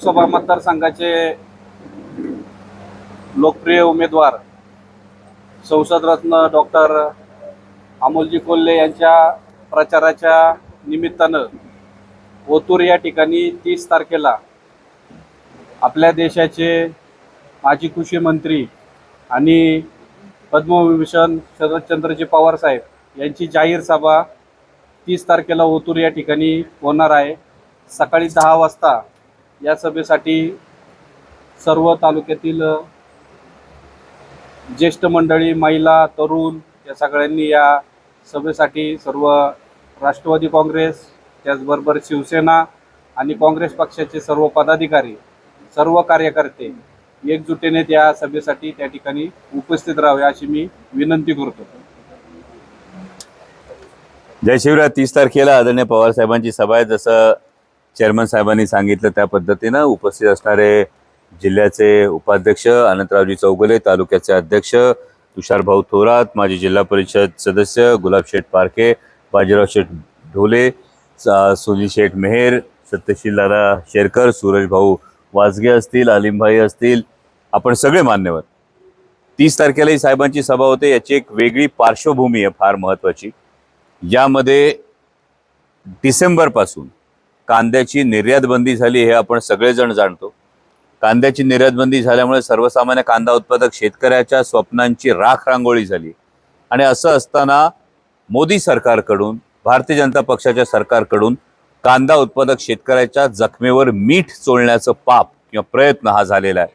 लोकसभा मतदारसंघाचे लोकप्रिय उमेदवार संसदरत्न डॉक्टर अमोलजी कोल्हे यांच्या प्रचाराच्या निमित्तानं ओतूर या ठिकाणी तीस तारखेला आपल्या देशाचे माजी कृषी मंत्री आणि पद्मविभूषण शरदचंद्रजी पवार साहेब यांची जाहीर सभा तीस तारखेला ओतूर या ठिकाणी होणार आहे. सकाळी दहा वाजता या सभेसाठी सर्व तालुक्यातील ज्येष्ठ मंडळी महिला तरुण या सगळ्यांनी या सभेसाठी सर्व राष्ट्रवादी काँग्रेस त्याचबरोबर शिवसेना आणि काँग्रेस पक्षाचे सर्व पदाधिकारी सर्व कार्यकर्ते एकजुटीने त्या सभेसाठी त्या ठिकाणी उपस्थित राहावे अशी मी विनंती करतो. जय शिवराय. तीस तारखेला आदरणीय पवार साहेबांची सभा आहे. जसं चेअरमन साहेबांनी सांगितलं त्या पद्धतीनं उपस्थित असणारे जिल्ह्याचे उपाध्यक्ष अनंतरावजी चौगले तालुक्याचे अध्यक्ष तुषारभाऊ थोरात माजी जिल्हा परिषद सदस्य गुलाब शेठ पारखे बाजीराव शेठ ढोले सुनील शेठ मेहेर सत्यशील दादा शेरकर सूरजभाऊ वाजगे असतील अलिमभाई असतील. आपण सगळे मान्यवर. तीस तारखेलाही साहेबांची सभा होते. याची एक वेगळी पार्श्वभूमी आहे फार महत्त्वाची यामध्ये डिसेंबरपासून कांद्याची निर्यात बंदी झाली हे आपण सगळेजण जाणतो. कांद्याची निर्यात बंदी झाल्यामुळे सर्वसामान्य कांदा उत्पादक शेतकऱ्याच्या स्वप्नांची राख रांगोळी झाली. आणि असं असताना मोदी सरकारकडून भारतीय जनता पक्षाच्या सरकारकडून कांदा उत्पादक शेतकऱ्याच्या जखमेवर मीठ चोळण्याचं पाप किंवा प्रयत्न हा झालेला आहे.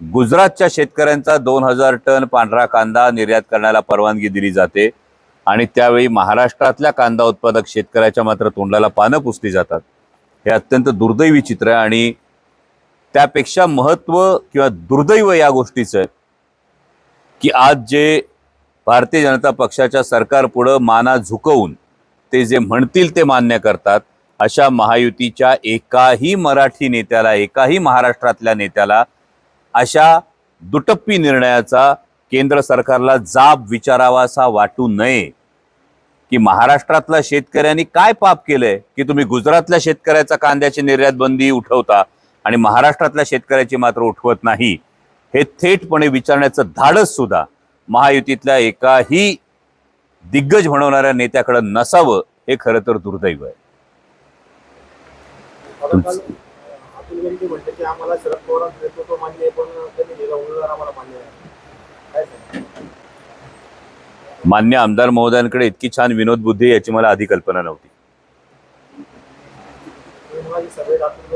गुजरातच्या शेतकऱ्यांचा दोन हजार टन पांढरा कांदा निर्यात करण्याला परवानगी दिली जाते आणि त्यावेळी महाराष्ट्रातल्या कांदा उत्पादक शेतकऱ्याच्या मात्र तोंडाला पानं पुसली जातात. हे अत्यंत दुर्दैवी चित्र आहे आणि त्यापेक्षा महत्त्व किंवा दुर्दैव या गोष्टीचं आहे की आज जे भारतीय जनता पक्षाच्या सरकारपुढं माना झुकवून ते जे म्हणतील ते मान्य करतात अशा महायुतीच्या एकाही मराठी नेत्याला एकाही महाराष्ट्रातल्या नेत्याला अशा दुटप्पी निर्णयाचा केंद्र सरकारला जाब विचारावासा वाटू नये. की महाराष्ट्रातल्या शेतकऱ्यांनी काय पाप केलंय की तुम्ही गुजरातल्या शेतकऱ्याचा कांद्याची निर्यात बंदी उठवता आणि महाराष्ट्रातल्या शेतकऱ्याची मात्र उठवत नाही? हे थेटपणे विचारण्याचं धाडस सुद्धा महायुतीतल्या एकाही दिग्गज म्हणवणाऱ्या नेत्याकडे नसावं हे खरं तर दुर्दैव आहे. आम्हाला शरद पवारांचं नेतृत्व मान्य आहे पण त्यांनी आम्हाला मान्य आहे काय सांगता? मान्य आमदार महोदयांकडे इतकी छान विनोद बुद्धी आहे याची मला आधी कल्पना नव्हती.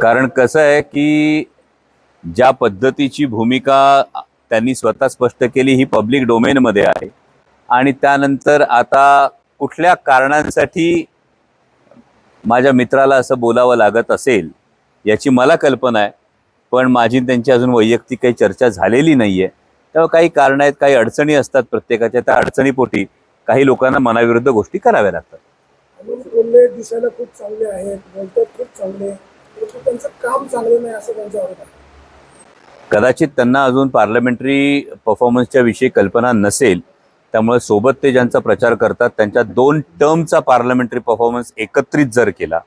कारण कसं आहे की ज्या पद्धतीची भूमिका त्यांनी स्वतः स्पष्ट केली ही पब्लिक डोमेनमध्ये आहे. आणि त्यानंतर आता कुठल्या कारणांसाठी माझ्या मित्राला असं बोलावं लागत असेल याची मला कल्पना आहे. पण माझी त्यांची अजून वैयक्तिक काही चर्चा झालेली नाही आहे तेव्हा काही कारणं आहेत काही अडचणी असतात प्रत्येकाच्या त्या अडचणीपोटी काही लोकांना मनाविरुद्ध गोष्टी कराव्या लागतात. दिसायला खूप चांगले आहेत बोलतात खूप चांगले परंतु त्यांचं काम चांगलं नाही असं त्यांचा आरोप आहे. कदाचित त्यांना अजून पार्लमेंटरी परफॉर्मन्सच्या विषयी कल्पना नसेल त्यामुळे सोबत ते ज्यांचा प्रचार करतात त्यांच्या दोन टर्मचा पार्लमेंटरी परफॉर्मन्स एकत्रित जर केला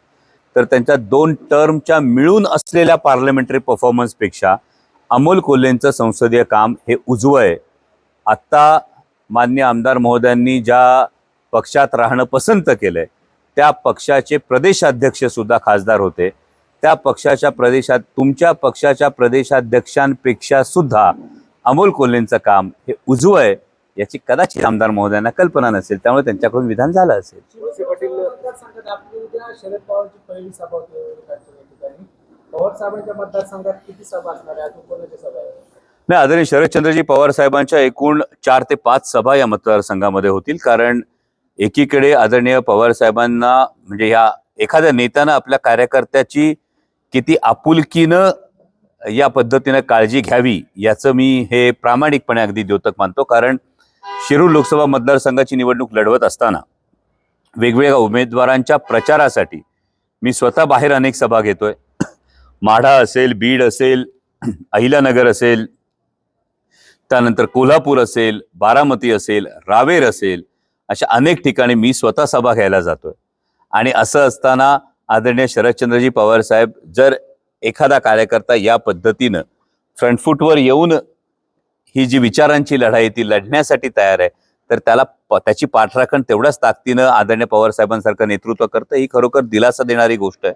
तर त्यांच्या दोन टर्मच्या मिळून असलेल्या पार्लमेंटरी परफॉर्मन्सपेक्षा अमोल कोल्हेंचं संसदीय काम हे उजवं आहे आत्ता मान्य आमदार महोदयांनी ज्या पक्षात राहणं पसंत केलं आहे त्या पक्षाचे प्रदेशाध्यक्षसुद्धा खासदार होते. त्या पक्षाच्या प्रदेशात तुमच्या पक्षाच्या प्रदेशाध्यक्षांपेक्षा सुद्धा अमोल कोल्हेंचं काम हे उजवं आहे याची कदाचित आमदार महोदयांना कल्पना नसेल. त्यामुळे त्यांच्याकडून विधान झालं असेल. पवार साहेबांच्या मतदारसंघात किती सभा असणार आहे? अजून कोणाच्या सभा आहे? नाही आदरणीय शरदचंद्रजी पवार साहेबांच्या एकूण चार ते पाच सभा या मतदारसंघामध्ये होतील. कारण एकीकडे आदरणीय पवार साहेबांना म्हणजे या एखाद्या नेत्यानं आपल्या कार्यकर्त्याची किती आपुलकीनं या पद्धतीनं काळजी घ्यावी याचं मी हे प्रामाणिकपणे अगदी द्योतक मानतो. कारण शिरूर लोकसभा मतदारसंघाची निवडणूक लढवत असताना वेगवेगळ्या उमेदवारांच्या प्रचारासाठी मी स्वतः बाहेर अनेक सभा घेतोय. माढा असेल बीड असेल अहिल्यानगर असेल त्यानंतर कोल्हापूर असेल बारामती असेल रावेर असेल अशा अनेक ठिकाणी मी स्वतः सभा घ्यायला जातोय. आणि असं असताना आदरणीय शरदचंद्रजी पवार साहेब जर एखादा कार्यकर्ता या पद्धतीनं फ्रंटफूटवर येऊन ही जी विचारांची लढाई ती लढण्यासाठी तयार आहे तर त्याला त्याची पाठराखण तेवढ्याच ताकदीनं आदरणीय पवार साहेबांसारखं नेतृत्व करतं ही खरोखर दिलासा देणारी गोष्ट आहे.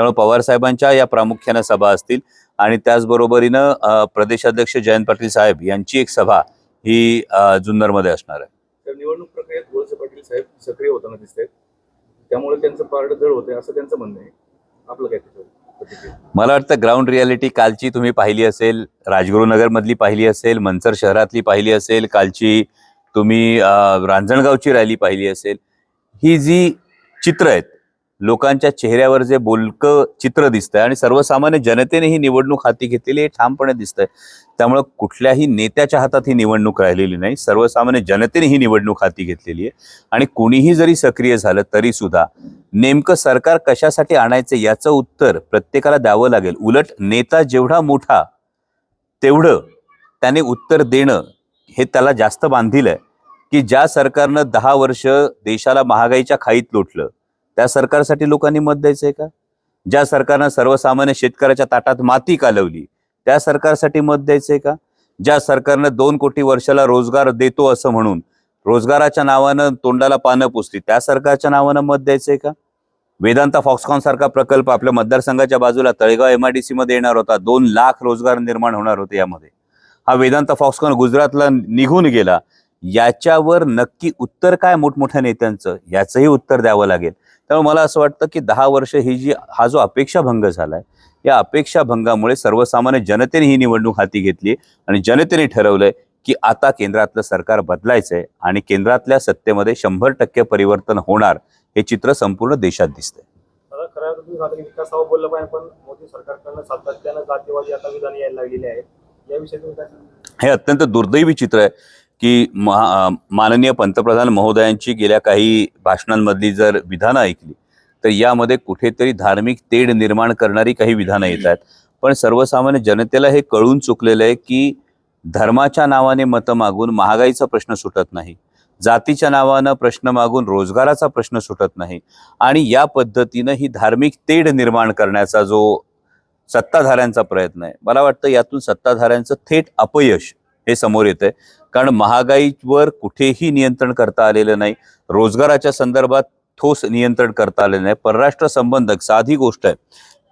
त्यामुळे पवार साहेबांच्या या प्रामुख्यानं सभा असतील. आणि त्याचबरोबरीनं प्रदेशाध्यक्ष जयंत पाटील साहेब यांची एक सभा ही जुन्नरमध्ये असणार आहे. तर निवडणूक प्रक्रियेत वळसे पाटील साहेब सक्रिय होताना दिसत आहेत त्यामुळे त्यांचं पारड जड होतंय असं त्यांचं म्हणणं आहे. आपलं काय त्याच्यावर? मला वाटतं ग्राउंड रियालिटी कालची तुम्ही पाहिली असेल राजगुरुनगरमधली पाहिली असेल मनसर शहरातली पाहिली असेल कालची तुम्ही रांजणगावची रॅली पाहिली असेल. ही जी चित्र आहेत लोकांच्या चेहऱ्यावर जे बोलकं चित्र दिसतंय आणि सर्वसामान्य जनतेने ही निवडणूक हाती घेतलेली हे ठामपणे दिसतंय. त्यामुळं कुठल्याही नेत्याच्या हातात ही निवडणूक राहिलेली नाही सर्वसामान्य जनतेने ही निवडणूक हाती घेतलेली आहे. आणि कुणीही जरी सक्रिय झालं तरी सुद्धा नेमकं सरकार कशासाठी आणायचं याचं उत्तर प्रत्येकाला द्यावं लागेल. उलट नेता जेवढा मोठा तेवढं त्याने उत्तर देणं हे त्याला जास्त बांधील आहे. की ज्या सरकारनं दहा वर्ष देशाला महागाईच्या खाईत लोटलं त्या सरकारसाठी लोकांनी मत द्यायचंय का? ज्या सरकारनं सर्वसामान्य शेतकऱ्याच्या ताटात माती कालवली त्या सरकारसाठी मत द्यायचंय का? ज्या सरकारनं दोन कोटी वर्षाला रोजगार देतो असं म्हणून रोजगाराच्या नावानं तोंडाला पानं पुसली त्या सरकारच्या नावानं मत द्यायचंय का? वेदांता फॉक्सकॉन सारखा प्रकल्प आपल्या मतदारसंघाच्या बाजूला तळेगाव एमआयडीसी मध्ये येणार होता. दोन लाख रोजगार निर्माण होणार होते यामध्ये. हा वेदांता फॉक्सकॉन गुजरातला निघून गेला. याच्यावर नक्की उत्तर काय मोठमोठ्या नेत्यांचं? याचंही उत्तर द्यावं लागेल. त्यामुळे मला असं वाटतं की दहा वर्ष ही जी हा जो अपेक्षाभंग झालाय या अपेक्षाभंगामुळे सर्वसामान्य जनतेने ही निवडणूक हाती घेतली आणि जनतेने ठरवलंय की आता केंद्रातलं सरकार बदलायचंय आणि केंद्रातल्या सत्तेमध्ये शंभर टक्के परिवर्तन होणार हे चित्र संपूर्ण देशात दिसतंय. आता खरं अर्थात तुम्ही सांगता की विकासावर बोललं पाहिजे पण मोदी सरकारकडनं सातत्यानं जातीवादी आता विधान यायला लागलेले आहेत. याविषयी तुम्ही काय सांगता? हे अत्यंत दुर्दैवी चित्र आहे. की महा माननीय पंतप्रधान महोदयांची गेल्या काही भाषणांमधली जर विधानं ऐकली तर यामध्ये कुठेतरी धार्मिक तेढ निर्माण करणारी काही विधानं येत आहेत. पण सर्वसामान्य जनतेला हे कळून चुकलेलं आहे की धर्माच्या नावाने मतं मागून महागाईचा प्रश्न सुटत नाही जातीच्या नावानं प्रश्न मागून रोजगाराचा प्रश्न सुटत नाही आणि या पद्धतीनं ही धार्मिक तेढ निर्माण करण्याचा जो सत्ताधाऱ्यांचा प्रयत्न आहे मला वाटतं यातून सत्ताधाऱ्यांचं थेट अपयश हे समोर येतं आहे कारण महागाईवर कुठेही नियंत्रण करता आलेलं नाही. रोजगाराच्या संदर्भात ठोस नियंत्रण करता आलेलं नाही. परराष्ट्र संबंधक साधी गोष्ट आहे.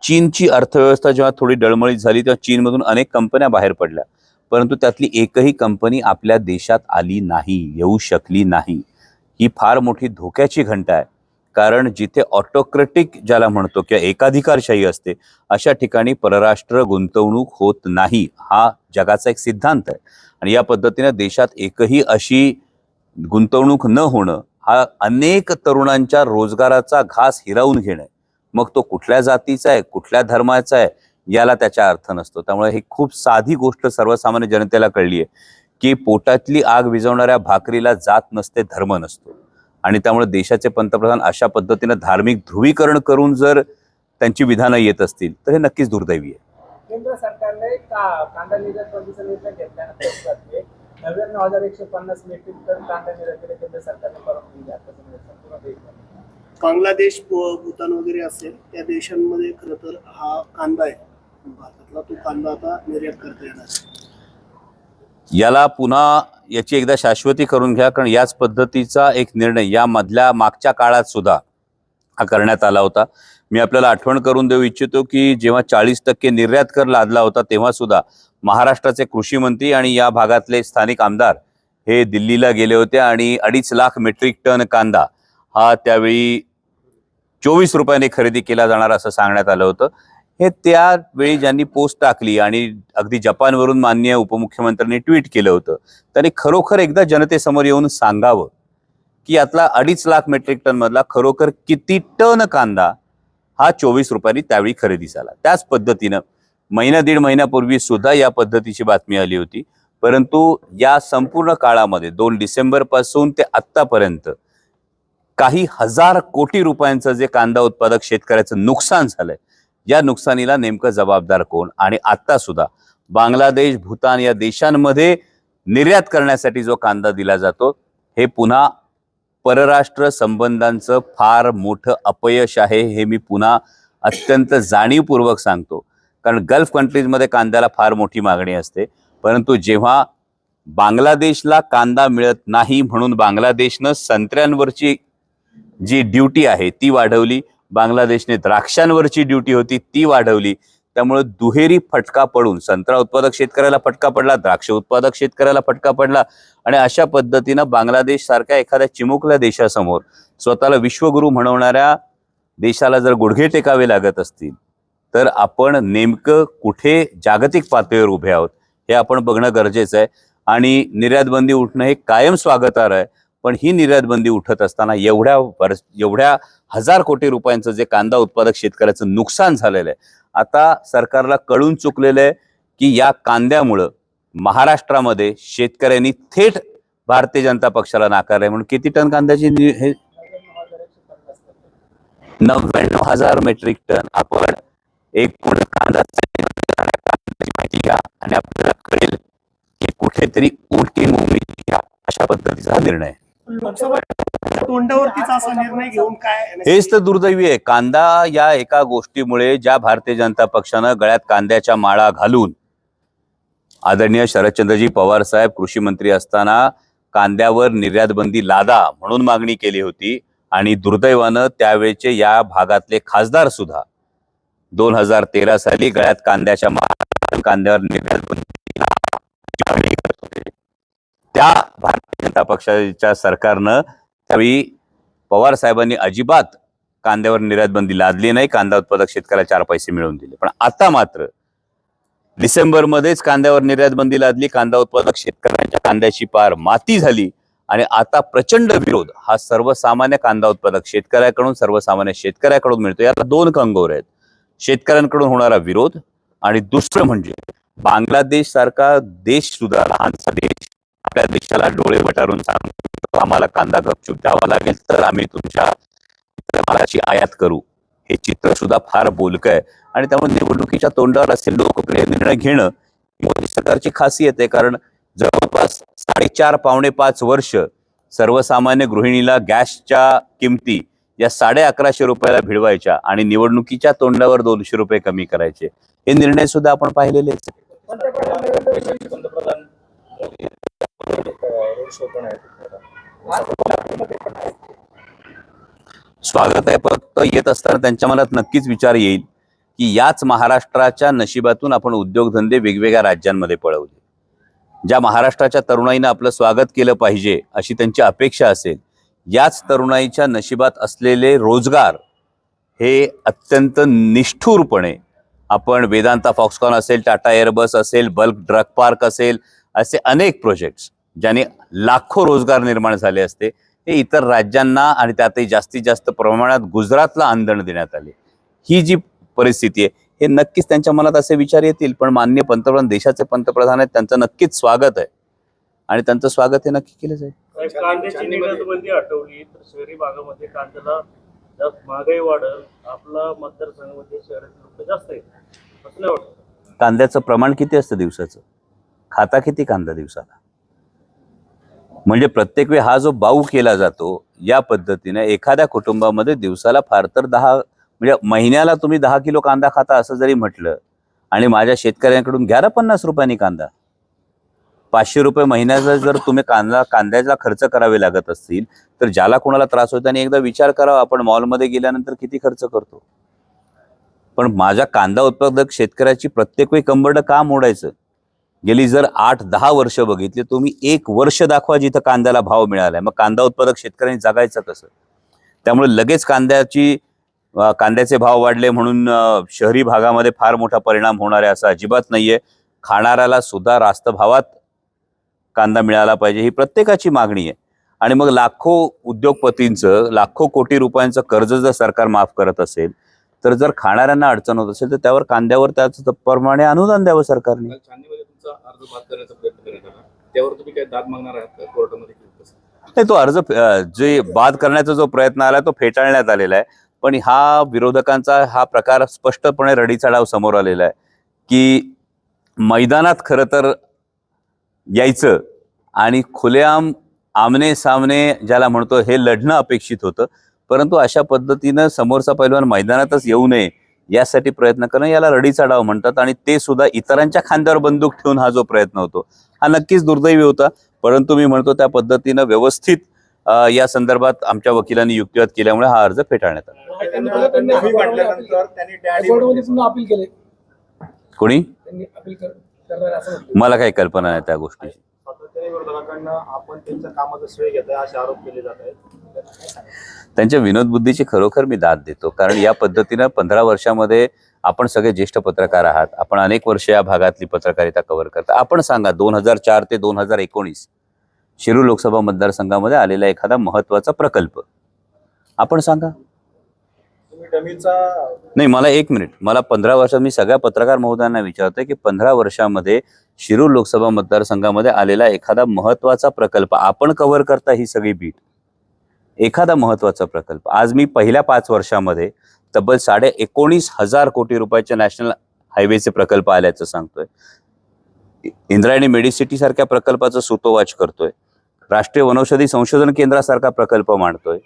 चीनची अर्थव्यवस्था जेव्हा थोडी डळमळीत झाली तेव्हा चीनमधून अनेक कंपन्या बाहेर पडल्या. परंतु त्यातली एकही कंपनी आपल्या देशात आली नाही येऊ शकली नाही. ही फार मोठी धोक्याची घंटा आहे. कारण जिथे ऑटोक्रेटिक ज्याला म्हणतो किंवा एकाधिकारशाही असते अशा ठिकाणी परराष्ट्र गुंतवणूक होत नाही. हा जगाचा एक सिद्धांत आहे. आणि या पद्धतीने देशात एकही अशी गुंतवणूक न होणं हा अनेक तरुणांच्या रोजगाराचा घास हिरावून घेणं मग तो कुठल्या जातीचा आहे कुठल्या धर्माचा आहे याला त्याचा अर्थ नसतो. त्यामुळे ही खूप साधी गोष्ट सर्वसामान्य जनतेला कळली आहे की पोटातली आग विझवणाऱ्या भाकरीला जात नसते धर्म नसतो. आणि त्यामुळे देशाचे पंतप्रधान अशा पद्धतीनं धार्मिक ध्रुवीकरण करून जर त्यांची विधानं येत असतील तर हे नक्कीच दुर्दैवी आहे. केंद्र सरकारने का कांदा निर्यात बंदीचा निर्णय घेतल्यानंतर नव्याण्णव हजार एकशे पन्नास मेट्रिक टन कांदा निर्यातीला केंद्र सरकारने परवानगी दिली. आता. बांगलादेश भूतान वगैरे असेल त्या देशांमध्ये खरं तर हा कांदा आहे. भारतातला तो कांदा आता निर्यात करता येणार याला पुन्हा याची एकदा शाश्वती करून घ्या कारण याच पद्धतीचा एक निर्णय या मधल्या मागच्या काळात सुद्धा हा करण्यात आला होता. मी आपल्याला आठवण करून देऊ इच्छितो की जेव्हा चाळीस टक्के निर्यात कर लादला होता तेव्हा सुद्धा महाराष्ट्राचे कृषी मंत्री आणि या भागातले स्थानिक आमदार हे दिल्लीला गेले होते आणि अडीच लाख मेट्रिक टन कांदा हा त्यावेळी चोवीस रुपयाने खरेदी केला जाणार असं सांगण्यात आलं होतं. हे त्यावेळी ज्यांनी पोस्ट टाकली आणि अगदी जपानवरून मान्य उपमुख्यमंत्र्यांनी ट्विट केलं होतं त्यांनी खरोखर एकदा जनतेसमोर येऊन सांगावं की यातला अडीच लाख मेट्रिक टन मधला खरोखर किती टन कांदा हा चोवीस रुपयांनी त्यावेळी खरेदी झाला. त्याच पद्धतीनं महिना दीड महिन्यापूर्वी सुद्धा या पद्धतीची बातमी आली होती. परंतु या संपूर्ण काळामध्ये दोन डिसेंबरपासून ते आत्तापर्यंत काही हजार कोटी रुपयांचं जे कांदा उत्पादक शेतकऱ्याचं नुकसान झालंय या नुकसानीला नेमकं जबाबदार कोण? आणि आता सुद्धा बांगलादेश भूतान या देशांमध्ये निर्यात करण्यासाठी जो कांदा दिला जातो हे पुन्हा परराष्ट्र संबंधांचं फार मोठं अपयश आहे हे मी पुन्हा अत्यंत जाणीवपूर्वक सांगतो. कारण गल्फ कंट्रीजमध्ये कांद्याला फार मोठी मागणी असते. परंतु जेव्हा बांगलादेशला कांदा मिळत नाही म्हणून बांगलादेशनं संत्र्यांवरची जी ड्युटी आहे ती वाढवली बांगलादेशने द्राक्षांवरची ड्युटी होती ती वाढवली त्यामुळे दुहेरी फटका पडून संत्रा उत्पादक शेतकऱ्याला फटका पडला द्राक्ष उत्पादक शेतकऱ्याला फटका पडला आणि अशा पद्धतीनं बांगलादेश सारख्या एखाद्या चिमुकल्या देशासमोर स्वतःला विश्वगुरू म्हणवणाऱ्या देशाला जर गुडघे टेकावे लागत असतील तर आपण नेमकं कुठे जागतिक पातळीवर उभे आहोत हे आपण बघणं गरजेचं आहे. आणि निर्यात बंदी उठणं हे कायम स्वागतार आहे पण ही निर्यात बंदी उठत असताना एवढ्या एवढ्या हजार कोटी रुपयांचं जे कांदा उत्पादक शेतकऱ्याचं नुकसान झालेलं आहे आता सरकारला कळून चुकलेलं आहे की या कांद्यामुळं महाराष्ट्रामध्ये शेतकऱ्यांनी थेट भारतीय जनता पक्षाला नाकारले म्हणून किती टन कांद्याची हे? नव्याण्णव हजार मेट्रिक टन. आपण एक पूर्ण कांदा माहिती घ्या आणि आपल्याला कळेल की कुठेतरी उलटी मुंबई घ्या अशा पद्धतीचा निर्णय लोकसभा तोंडावरतीच असा निर्णय घेऊन काय हेच तर दुर्दैवी आहे. कांदा या एका गोष्टीमुळे ज्या भारतीय जनता पक्षानं गळ्यात कांद्याच्या माळा घालून आदरणीय शरदचंद्रजी पवार साहेब कृषी मंत्री असताना कांद्यावर निर्यात बंदी लादा म्हणून मागणी केली होती आणि दुर्दैवानं त्यावेळचे या भागातले खासदार सुद्धा दोन हजार तेरा साली गळ्यात कांद्याच्या कांद्यावर निर्यात बंदी त्या भारतीय जनता पक्षाच्या सरकारनं त्यावेळी पवार साहेबांनी अजिबात कांद्यावर निर्यात बंदी लादली नाही कांदा उत्पादक शेतकऱ्याला चार पैसे मिळवून दिले. पण आता मात्र डिसेंबरमध्येच कांद्यावर निर्यात बंदी लादली कांदा उत्पादक शेतकऱ्यांच्या कांद्याची पार माती झाली आणि आता प्रचंड विरोध हा सर्वसामान्य कांदा उत्पादक शेतकऱ्याकडून सर्वसामान्य शेतकऱ्याकडून मिळतो. याला दोन कंगोर आहेत. शेतकऱ्यांकडून होणारा विरोध आणि दुसरं म्हणजे बांगलादेश सारखा देश सुद्धा लहानसा देश आपल्या देशाला डोळे वटारून सांगतो. आम्हाला कांदा गपचूप द्यावा लागेल तर आम्ही तुमच्या मालाची आयात करू. हे चित्र सुद्धा फार बोलकं आहे. आणि त्यामुळे निवडणुकीच्या तोंडावर असे लोकप्रिय निर्णय घेणं मोदी सरकारची खासियत आहे. कारण जवळपास साडेचार पावणे पाच वर्ष सर्वसामान्य गृहिणीला गॅसच्या किमती या साडे अकराशे रुपयाला भिडवायच्या आणि निवडणुकीच्या तोंडावर दोनशे रुपये कमी करायचे. हे निर्णय सुद्धा आपण पाहिलेलेच रोड शो पण आहे स्वागत आहे. फक्त येत असताना त्यांच्या मनात नक्कीच विचार येईल की याच महाराष्ट्राच्या नशिबातून आपण उद्योगधंदे वेगवेगळ्या राज्यांमध्ये पळवले. ज्या महाराष्ट्राच्या तरुणाईनं आपलं स्वागत केलं पाहिजे अशी त्यांची अपेक्षा असेल याच तरुणाईच्या नशिबात असलेले रोजगार हे अत्यंत निष्ठुरपणे आपण वेदांता फॉक्सकॉन असेल टाटा एअरबस असेल बल्क ड्रग पार्क असेल असे अनेक प्रोजेक्ट्स ज्याने लाखो रोजगार निर्माण झाले असते. हे इतर राज्यांना आणि त्यातही जास्तीत जास्त प्रमाणात गुजरातला आंदण देण्यात आले. ही जी परिस्थिती आहे हे नक्कीच त्यांच्या मनात असे विचार येतील पण मान्य पंतप्रधान देशाचे पंतप्रधान आहेत त्यांचं नक्कीच स्वागत आहे. आणि त्यांचं स्वागत हे नक्की केलं जाईल. कांद्याची निर्यात बंदी हटवली तर शहरी भागामध्ये कांद्याला जास्त महागाई वाढल आपला मतदारसंघामध्ये शहरातील लोक जास्त कांद्याचं प्रमाण किती असतं दिवसाचं? खाता किती कांदा दिवसाला? म्हणजे प्रत्येक वेळी हा जो बाऊ केला जातो या पद्धतीने एखाद्या कुटुंबामध्ये दिवसाला फार तर दहा म्हणजे महिन्याला तुम्ही दहा किलो कांदा खाता असं जरी म्हटलं आणि माझ्या शेतकऱ्यांकडून घ्या ना पन्नास रुपयांनी कांदा. पाचशे रुपये महिन्याचा जर तुम्ही कांदा कांद्याचा खर्च करावे लागत असतील तर ज्याला कोणाला त्रास होतो आणि एकदा विचार करावा आपण मॉलमध्ये गेल्यानंतर किती खर्च करतो? पण माझ्या कांदा उत्पादक शेतकऱ्याची प्रत्येक वेळी कंबरडं का मोडायचं? गेली जर आठ दहा वर्ष बघितली तुम्ही एक वर्ष दाखवा जिथं कांद्याला भाव मिळालाय. मग कांदा उत्पादक शेतकऱ्यांनी जगायचं कसं? त्यामुळे लगेच कांद्याची कांद्याचे भाव वाढले म्हणून शहरी भागामध्ये फार मोठा परिणाम होणार आहे असा अजिबात नाहीये. खाणाऱ्याला सुद्धा रास्त भावात कांदा मिळाला पाहिजे ही प्रत्येकाची मागणी आहे. आणि मग लाखो उद्योगपतींचं लाखो कोटी रुपयांचं कर्ज जर सरकार माफ करत असेल तर जर खाणाऱ्यांना अडचण होत असेल तर त्यावर कांद्यावर त्याच प्रमाणे अनुदान द्यावं सरकारने. अर्ज बाद करण्याचा प्रयत्न करण्यात आला त्यावर तुम्ही काय दाद मागणार आहात का कोर्टामध्ये नाही तो अर्ज जे बाद करण्याचा जो प्रयत्न आला तो फेटाळण्यात आलेला आहे. पण हा विरोधकांचा हा प्रकार स्पष्टपणे रडीचा डाव समोर आलेला आहे की मैदानात खरं तर यायचं आणि खुलेआम आमने सामने ज्याला म्हणतो हे लढणं अपेक्षित होतं. परंतु अशा पद्धतीनं समोरचा पैलवान मैदानातच येऊ नये यासाठी प्रयत्न करणं याला रडीचा डाव म्हणतात आणि ते सुद्धा इतरांच्या खांद्यावर बंदूक ठेवून हा जो प्रयत्न होतो. हा नक्कीच दुर्दैवी होता परंतु मी म्हणतो त्या पद्धतीनं व्यवस्थित या संदर्भात आमच्या वकिलांनी युक्तिवाद केल्यामुळे हा अर्ज फेटाळण्यात आला. कोणी? त्यांनी अपील कर- करणार असं म्हटलं. मला काही कल्पना नाही त्या गोष्टीची. आपण त्यांच्या कामाचा श्रेय घेत आहे असे आरोप केले जात आहेत? त्यांच्या विनोद बुद्धीची खरोखर मी दाद देतो. कारण या पद्धतीनं पंधरा वर्षामध्ये आपण सगळे ज्येष्ठ पत्रकार आहात. आपण अनेक वर्ष या भागातली पत्रकारिता कव्हर करता. आपण सांगा दोन हजार चार ते दोन हजार एकोणीस शिरूर लोकसभा मतदारसंघामध्ये आलेला एखादा महत्त्वाचा प्रकल्प. आपण सांगा. नाही मला एक मिनिट. मला पंधरा वर्षात मी सगळ्या पत्रकार महोदयांना विचारतोय की पंधरा वर्षामध्ये शिरूर लोकसभा मतदारसंघामध्ये आलेला एखादा महत्त्वाचा प्रकल्प आपण कव्हर करता ही सगळी बीट एखादा महत्त्वाचा प्रकल्प. आज मी पहिल्या पाच वर्षामध्ये तब्बल साडे एकोणीस हजार कोटी रुपयाचे नॅशनल हायवेचे प्रकल्प आल्याचं सांगतोय. इंद्रायणी मेडिसिटी सारख्या प्रकल्पाचं सुतोवाच करतोय. राष्ट्रीय वनौषधी संशोधन केंद्रासारखा प्रकल्प मांडतोय.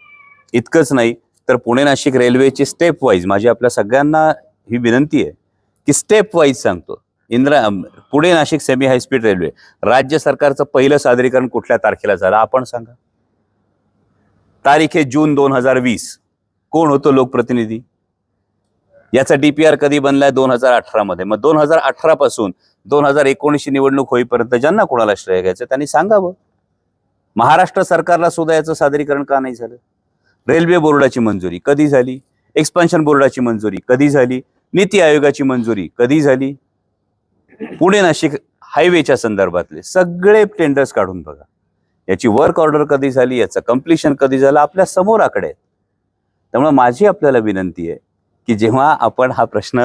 इतकंच नाही तर पुणे नाशिक रेल्वेची स्टेप वाईज माझी आपल्या सगळ्यांना ही विनंती आहे की स्टेप वाईज सांगतो. Indra Pune Nashik semi high speed railway राज्य सरकारचं पहिलं सादरीकरण कुठल्या तारखेला झालं? आपण सांगा. तारीख आहे जून दोन हजार वीस. कोण होतो लोकप्रतिनिधी? याचा डीपीआर कधी बनलाय? दोन हजार अठरा मध्ये. मग दोन हजार अठरा पासून दोन हजार एकोणीसची निवडणूक होईपर्यंत ज्यांना कोणाला श्रेय घ्यायचं त्यांनी सांगावं. महाराष्ट्र सरकारला सुद्धा याचं सादरीकरण का नाही झालं? रेल्वे बोर्डाची मंजुरी कधी झाली? एक्सपान्शन बोर्डाची मंजुरी कधी झाली? नीती आयोगाची मंजुरी कधी झाली? पुणे नाशिक हायवेच्या संदर्भातले सगळे टेंडर्स काढून बघा. याची वर्क ऑर्डर कधी झाली याचं कम्प्लिशन कधी झालं आपल्यासमोर आकडे आहेत. त्यामुळे माझी आपल्याला विनंती आहे की जेव्हा आपण हा प्रश्न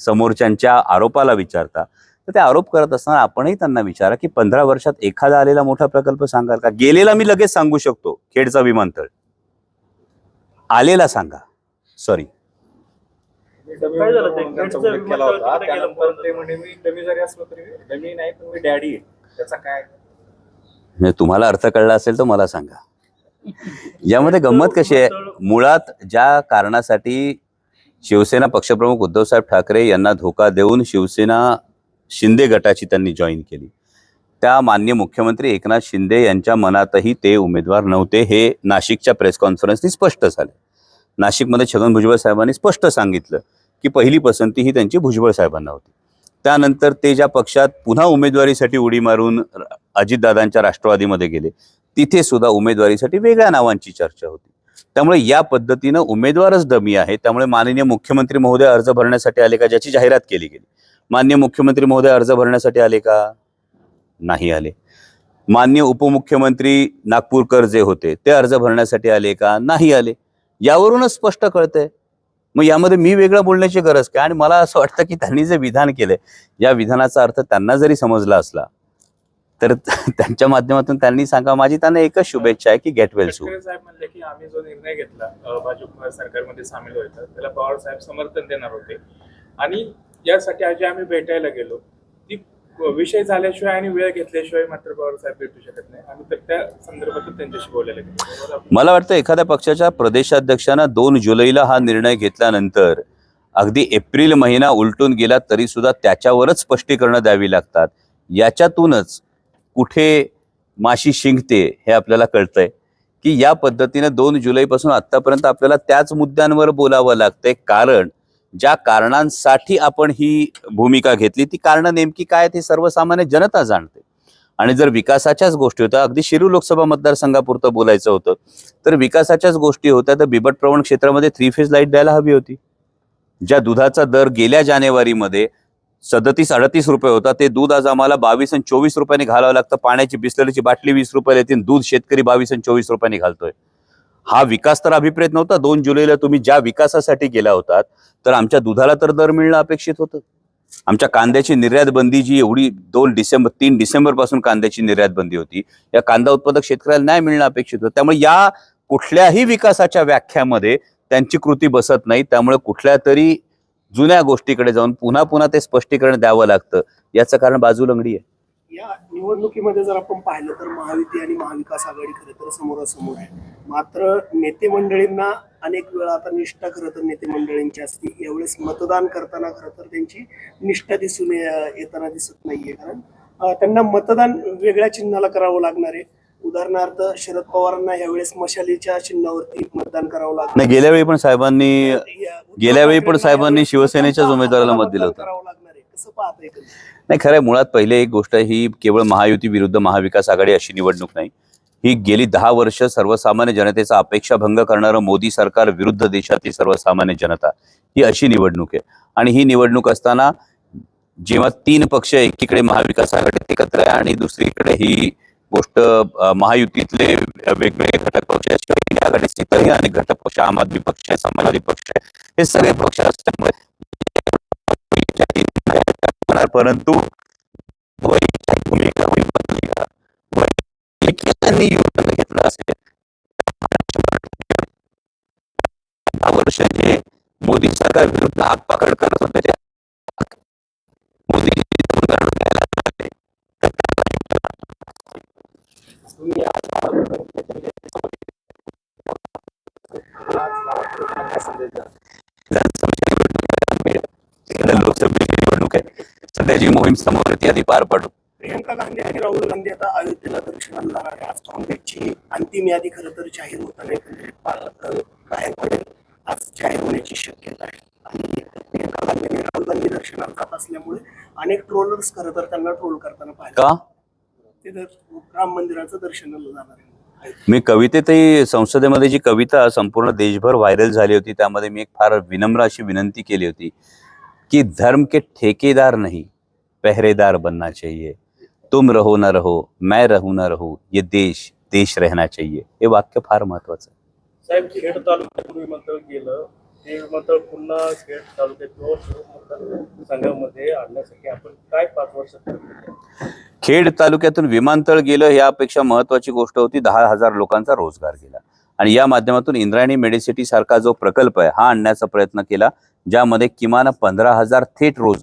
समोरच्यांच्या आरोपाला विचारता तर ते आरोप करत असताना आपणही त्यांना विचारा की पंधरा वर्षात एखादा आलेला मोठा प्रकल्प सांगाल का? गेलेला मी लगेच सांगू शकतो खेडचा विमानतळ. आलेला सांगा. सॉरी काय झालं? ते? केला होता त्यानंतर ते म्हणे मी डमी जरी असलो तरी डमी नाही पण मी डॅडी आहे. त्याचा काय? म्हणजे तुम्हाला अर्थ कळला असेल तर मला सांगा. यामध्ये गंमत कशी आहे? मुळात ज्या कारणासाठी शिवसेना पक्षप्रमुख उद्धवसाहेब ठाकरे यांना धोका देऊन शिवसेना शिंदे गटाची त्यांनी जॉईन केली. त्या मान्य मुख्यमंत्री एकनाथ शिंदे यांच्या मनातही ते उमेदवार नव्हते. हे नाशिकच्या प्रेस कॉन्फरन्सनी स्पष्ट झाले. नाशिकमध्ये छगन भुजबळ साहेबांनी स्पष्ट सांगितलं की पहिली पसंती ही त्यांची भुजबळ साहेबांना होती. त्यानंतर ते ज्या पक्षात पुन्हा उमेदवारीसाठी उडी मारून अजितदादांच्या राष्ट्रवादीमध्ये गेले तिथे सुद्धा उमेदवारीसाठी वेगळ्या नावांची चर्चा होती. त्यामुळे या पद्धतीनं उमेदवारच दमी आहे. त्यामुळे माननीय मुख्यमंत्री महोदय अर्ज भरण्यासाठी आले का ज्याची जाहिरात केली गेली? मान्य मुख्यमंत्री महोदय अर्ज भरण्यासाठी आले का? नाही आले. मान्य उपमुख्यमंत्री नागपूरकर जे होते ते अर्ज भरण्यासाठी आले का? नाही आले. यावरूनच स्पष्ट कळतंय. मग यामध्ये मी वेगळं बोलण्याची गरज काय? आणि मला असं वाटतं की त्यांनी जे विधान केले या विधानाचा अर्थ त्यांना जरी समजला असला तर त्यांच्या माध्यमातून त्यांनी सांगा माझी त्यांना एकच शुभेच्छा आहे की गेट वेल सू साहेब म्हणले की आम्ही जो निर्णय घेतला अ, भाजप सरकारमध्ये सामील व्हायचा त्याला पवार साहेब समर्थन देणार होते. आणि यासाठी आज आम्ही भेटायला गेलो. विषय झाल्याशिवाय आणि वेळ घेतल्याशिवाय मात्र पवार साहेब भेटू शकत नाही. आणि तर त्या संदर्भात त्यांच्याशी बोलायला मला वाटतं एखाद्या पक्षाच्या प्रदेशाध्यक्षांना दोन जुलैला हा निर्णय घेतल्यानंतर अगदी एप्रिल महिना उलटून गेला तरी सुद्धा त्याच्यावरच स्पष्टीकरणं द्यावी लागतात. याच्यातूनच कुठे माशी शिंकते हे आपल्याला कळतंय. की या पद्धतीने दोन जुलैपासून आतापर्यंत आपल्याला त्याच मुद्द्यांवर बोलावं लागतंय. कारण ज्या कारणांसाठी आपण ही भूमिका घेतली ती कारणं नेमकी काय आहेत हे सर्वसामान्य जनता जाणते. आणि जर विकासाच्याच गोष्टी होत्या अगदी शिरू लोकसभा मतदारसंघापुरतं बोलायचं होतं तर विकासाच्याच गोष्टी होत्या तर बिबट प्रवण क्षेत्रामध्ये थ्री फेज लाइट द्यायला हवी होती. ज्या दुधाचा दर गेल्या जानेवारीमध्ये सदतीस अडतीस रुपये होता ते दूध आज आम्हाला बावीस आणि चोवीस रुपयांनी घालावं लागतं. पाण्याची बिस्लरीची बाटली वीस रुपयाला येते दूध शेतकरी बावीस आणि चोवीस रुपयांनी घालतोय. हा विकास तर अभिप्रेत नव्हता. दोन जुलैला तुम्ही ज्या विकासासाठी गेला होतात तर आमच्या दुधाला तर दर मिळणं अपेक्षित होतं. आमच्या कांद्याची निर्यात बंदी जी एवढी दोन डिसेंबर तीन डिसेंबरपासून कांद्याची निर्यात बंदी होती या कांदा उत्पादक शेतकऱ्याला न्याय मिळणं अपेक्षित होतं. त्यामुळे या कुठल्याही विकासाच्या व्याख्यामध्ये त्यांची कृती बसत नाही. त्यामुळे कुठल्या तरी जुन्या गोष्टीकडे जाऊन पुन्हा पुन्हा ते स्पष्टीकरण द्यावं लागतं. याचं कारण बाजू लंगडी आहे. या निवडणुकीमध्ये जर आपण पाहिलं तर महायुती आणि महाविकास आघाडी खरं तर समोरासमोर आहे. मात्र नेते मंडळींना अनेक वेळा आता निष्ठा खरं तर नेते मंडळींची असते. यावेळेस मतदान करताना खरं तर त्यांची निष्ठा दिसून ये- येताना दिसत नाहीये. कारण त्यांना मतदान वेगळ्या चिन्हाला करावं लागणार आहे. उदाहरणार्थ शरद पवारांना यावेळेस मशालीच्या चिन्हावरती मतदान करावं लागणार. नाही गेल्या वेळी पण साहेबांनी गेल्या वेळी पण साहेबांनी शिवसेनेच्याच उमेदवाराला मत दिलं होतं. कसं पाहता नाही खरं मुळात पहिले एक गोष्ट ही केवळ महायुती विरुद्ध महाविकास आघाडी अशी निवडणूक नाही. ही गेली दहा वर्ष सर्वसामान्य जनतेचा अपेक्षा भंग करणारं मोदी सरकार विरुद्ध देशातील सर्वसामान्य जनता. ही अशी निवडणूक आहे. आणि ही निवडणूक असताना जेव्हा तीन पक्ष एकीकडे महाविकास आघाडीत एकत्र आहे आणि दुसरीकडे ही गोष्ट महायुतीतले वेगवेगळे घटक पक्ष आहेत, शिवाय आघाडीत इतरही अनेक घटक पक्ष आम आदमी पक्ष आहे समाजवादी पक्ष आहे हे सगळे पक्ष असल्यामुळे परंतु वैयक्तिक भूमिका होईल बदलली का वैयक्तिकांनी योगदान घेतलं असेल वर्ष जे मोदी सरकार विरुद्ध आगपाकड करत होते ते मोदी उदाहरण द्यायला लागले. तुम्ही आज विधानसभेची निवडणूक आहे, तिकडे लोकसभेची निवडणूक सध्याची मोहीम समोर आधी पार पाडू. प्रियंका गांधी आणि राहुल गांधी आता अयोध्येला दर्शनाला जाणार आज काँग्रेसची अंतिम यादी खरं तर जाहीर होताना बाहेर पडेल आज जाहीर होण्याची शक्यता आहे. आणि प्रियंका गांधी आणि राहुल गांधी दर्शनाला जात असल्यामुळे अनेक ट्रोलर्स खरं तर त्यांना ट्रोल करताना पाहिलं का? ते तर राम मंदिराचं दर्शनाला जाणार आहे मी कवितेतही संसदेमध्ये जी कविता संपूर्ण देशभर व्हायरल झाली होती त्यामध्ये मी एक फार विनम्र अशी विनंती केली होती की धर्म के ठेकेदार नहीं पहरेदार बनना चाहिए। तुम रहो न रहो मैं रहू न रहू ये देश देश रहना चाहिए। हे वाक्य फार महत्वाचं आहे। साहेब खेड तालुक्यात विमानतळ गेलं ते विमानतळ पुन्हा खेड तालुक्यात किंवा मतदारसंघामध्ये आणण्यासाठी आपण काय पाच वर्षात? खेड तालुक्यातून विमानतळ गेलं यापेक्षा महत्वाची गोष्ट होती. दहा हजार लोकांचा रोजगार गेला. आणि या माध्यमातून इंद्रायणी मेडिसिटी सारखा जो प्रकल्प आहे हा आणण्याचा प्रयत्न केला ज्यामध्ये किमान पंधरा हजार थेट रोज